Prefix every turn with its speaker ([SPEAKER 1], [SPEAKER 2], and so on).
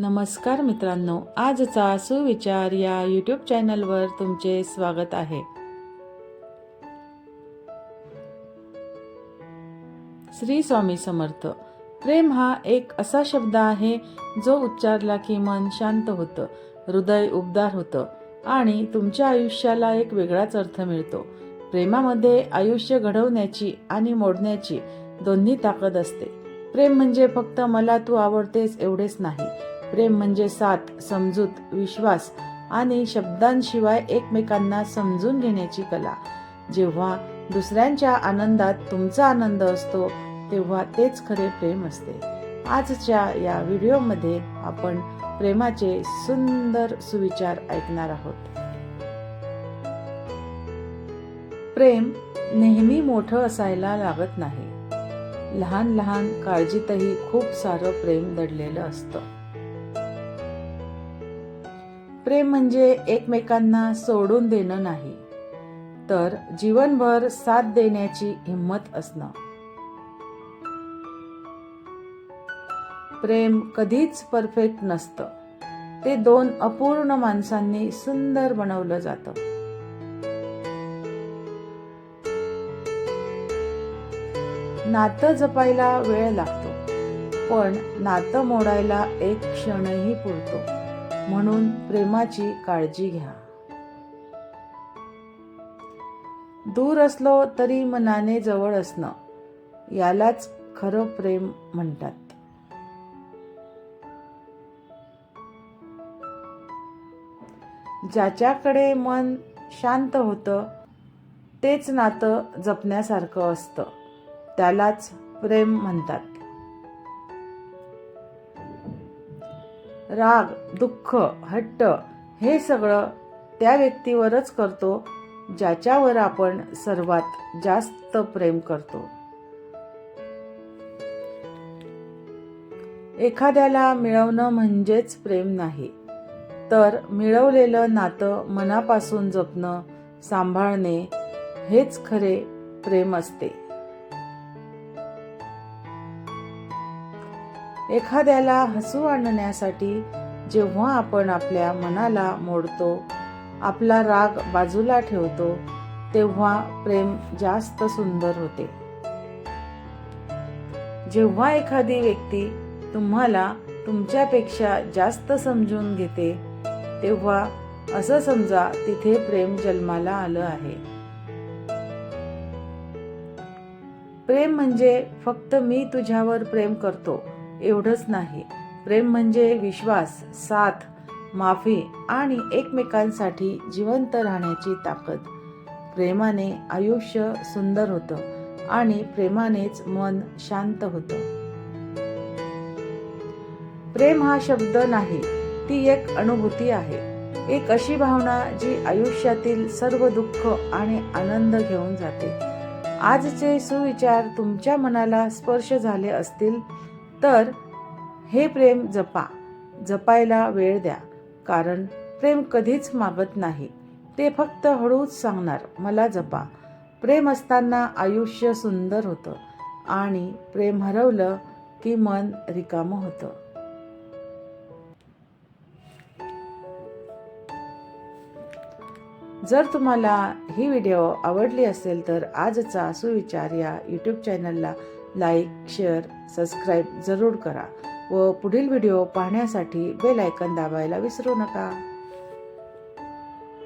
[SPEAKER 1] नमस्कार मित्रांनो आजचा सुविचार या यूट्यूब चॅनलवर तुमचे स्वागत आहे. श्री स्वामी समर्थ प्रेम हा एक असा शब्द आहे जो उच्चारला की मन शांत होतं हृदय उबदार होतं आणि तुमच्या आयुष्याला एक वेगळाच अर्थ मिळतो. प्रेमामध्ये आयुष्य घडवण्याची आणि मोडण्याची दोन्ही ताकद असते. प्रेम म्हणजे फक्त मला तू आवडतेस एवढेच नाही प्रेम म्हणजे साथ समजूत विश्वास आणि शब्दांशिवाय एकमेकांना समजून घेण्याची कला. जेव्हा दुसऱ्यांच्या आनंदात तुमचा आनंद असतो तेव्हा तेच खरे प्रेम असते. आजच्या या व्हिडिओमध्ये आपण प्रेमाचे सुंदर सुविचार ऐकणार आहोत. प्रेम नेहमी मोठं असायला लागत नाही. लहान लहान काळजीतही खूप सारं प्रेम दडलेलं असतं. प्रेम म्हणजे एकमेकांना सोडून देणं नाही तर जीवनभर साथ देण्याची हिंमत असणं. प्रेम कधीच परफेक्ट नसतं. ते दोन अपूर्ण माणसांनी सुंदर बनवलं जातं. नातं जपायला वेळ लागतो पण नातं मोडायला एक क्षणही पुरतो. म्हणून प्रेमाची काळजी घ्या. दूर असलो तरी मनाने जवळ असणं यालाच खरं प्रेम म्हणतात. ज्याच्याकडे मन शांत होतं तेच नातं जपण्यासारखं असतं त्यालाच प्रेम म्हणतात. राग दुःख हट्ट हे सगळं त्या व्यक्तीवरच करतो ज्याच्यावर आपण सर्वात जास्त प्रेम करतो. एखाद्याला मिळवणं म्हणजेच प्रेम नाही तर मिळवलेलं नातं मनापासून जपणं सांभाळणे हेच खरे प्रेम असते. एखाद्याला हसू आणण्यासाठी जेव्हा आपण आपल्या मनाला मोडतो आपला राग बाजूला ठेवतो तेव्हा प्रेम जास्त सुंदर होते. जेव्हा एखादी व्यक्ती तुम्हाला तुमच्यापेक्षा जास्त समजून घेते तेव्हा असं समजा तिथे प्रेम जन्माला आलं आहे. प्रेम म्हणजे फक्त मी तुझ्यावर प्रेम करतो. एवढंच नाही. प्रेम म्हणजे विश्वास साथ माफी आणि एकमेकांसाठी जिवंत राहण्याची ताकद. प्रेमाने आयुष्य सुंदर होतं आणि प्रेमानेच मन शांत होतं. प्रेम हा शब्द नाही ती एक अनुभूती आहे. एक अशी भावना जी आयुष्यातील सर्व दुःख आणि आनंद घेऊन जाते. आजचे सुविचार तुमच्या मनाला स्पर्श झाले असतील तर हे प्रेम जपा जपायला वेळ द्या कारण प्रेम कधीच मागत नाही. ते फक्त हळूच सांगणार मला जपा. प्रेम असताना आयुष्य सुंदर होतं आणि प्रेम हरवलं की मन रिकामं होतं. जर तुम्हाला ही व्हिडिओ आवडली असेल तर आजचा सुविचार या यूट्यूब चॅनलला लाईक शेअर सबस्क्राईब जरूर करा व पुढील व्हिडिओ पाहण्यासाठी बेल आयकन दाबायला विसरू नका.